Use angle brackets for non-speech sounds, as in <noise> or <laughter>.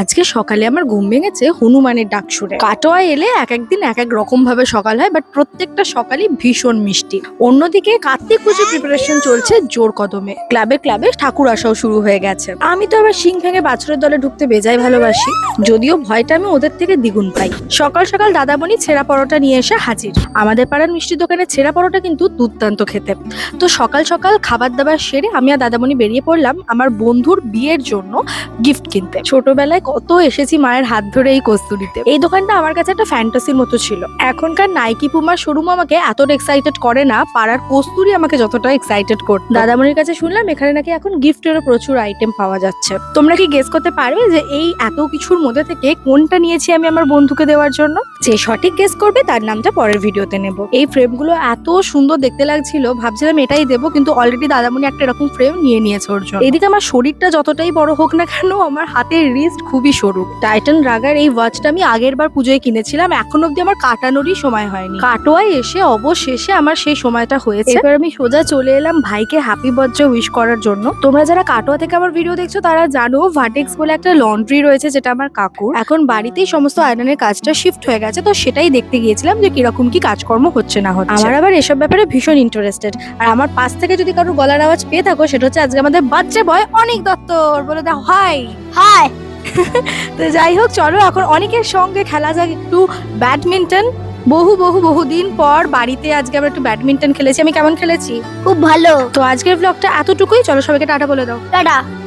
আজকে সকালে আমার ঘুম ভেঙেছে হনুমানের ডাক শুনে। কাটোয়া এলে এক একদিন এক এক রকম ভাবে সকাল হয় বাট প্রত্যেকটা সকালই ভীষণ মিষ্টি। অন্যদিকে কার্তিক পুজো প্রিপারেশন চলছে জোর কদমে। ক্লাবে ক্লাবে ঠাকুর আসাও শুরু হয়ে গেছে। আমি তো আবার সিং ভেঙে বাছরের দলে ঢুকতে বেজায় ভালোবাসি। যদিও ভয়টা আমি ওদের থেকে দ্বিগুণ পাই। সকাল সকাল দাদামণি ছেঁড়া পরোটা নিয়ে এসে হাজির। আমাদের পাড়ার মিষ্টি দোকানে ছেঁড়া পরোটা কিন্তু দুর্দান্ত খেতে। তো সকাল সকাল খাবার দাবার সেরে আমি আর দাদামণি বেরিয়ে পড়লাম আমার বন্ধুর বিয়ের জন্য গিফট কিনতে। ছোটবেলায় কত এসেছি মায়ের হাত ধরে এই কস্তুরিতে। এই দোকানটা আমার কাছে একটা ফ্যান্টাসির মতো ছিল। এখনকার নাইকি পুমার শোরুম আমাকে এতটা এক্সাইটেড করে না, পাড়ার কস্তুরি আমাকে যতটা এক্সাইটেড করত। দাদামণির কাছে শুনলাম এখানে নাকি এখন গিফটেরও প্রচুর আইটেম পাওয়া যাচ্ছে। তোমরা কি গেস করতে পারবে যে এই এত কিছুর মধ্যে থেকে কোনটা নিয়েছি আমি আমার বন্ধুকে দেওয়ার জন্য? যে সঠিক গেস করবে, তার নামটা পরের ভিডিওতে নেব। এই ফ্রেমগুলো এত সুন্দর দেখতে লাগছিল, ভাবছিলাম এটাই দেবো, কিন্তু অলরেডি দাদামণি একটা এরকম ফ্রেম নিয়ে নিয়েছে ওর জন্য। এদিকে আমার শরীরটা যতটাই বড় হোক না কেন, আমার হাতের রিস্ট খুবই সরু। টাইটান রাগার এই ওয়াচটা আমি আগের বার পুজোয় কিনেছিলাম, এখন অব্দি আমার কাটানোরই সময় হয়নি। কাটোয়ায় এসে অবশেষে আমার সেই সময়টা হয়েছে। এবার আমি সোজা চলে এলাম ভাইকে হ্যাপি বার্থডে উইশ করার জন্য। তোমরা যারা কাটোয়া থেকে আমার ভিডিও দেখছ, তারা জানো ভাটেক্স বলে একটা লন্ড্রি রয়েছে, যেটা আমার কাকুর। এখন বাড়িতেই সমস্ত আয়রনের কাজটা শিফট হয়ে গেছে। তো সেটাই দেখতে গিয়েছিলাম যে কীরকম কি কাজকর্ম হচ্ছে না হচ্ছে। আমার আবার এসব ব্যাপারে ভীষণ ইন্টারেস্টেড আর আমার পাশ থেকে যদি কারও গলার আওয়াজ পেয়ে থাকো সেটা হচ্ছে আজকে আমাদের বাচ্চা বয় অনেক দত্তর। বলে দাও হাই হাই <laughs> তো যাই হোক চলো এখন অনেকের সঙ্গে খেলা যাক একটু ব্যাডমিন্টন। বহু বহু বহু দিন পর বাড়িতে আজকে আমরা একটু ব্যাডমিন্টন খেলেছি। আমি কেমন খেলেছি? খুব ভালো। তো আজকের ব্লগটা এতটুকুই। চলো সবাইকে টাটা বলে দাও। টাটা।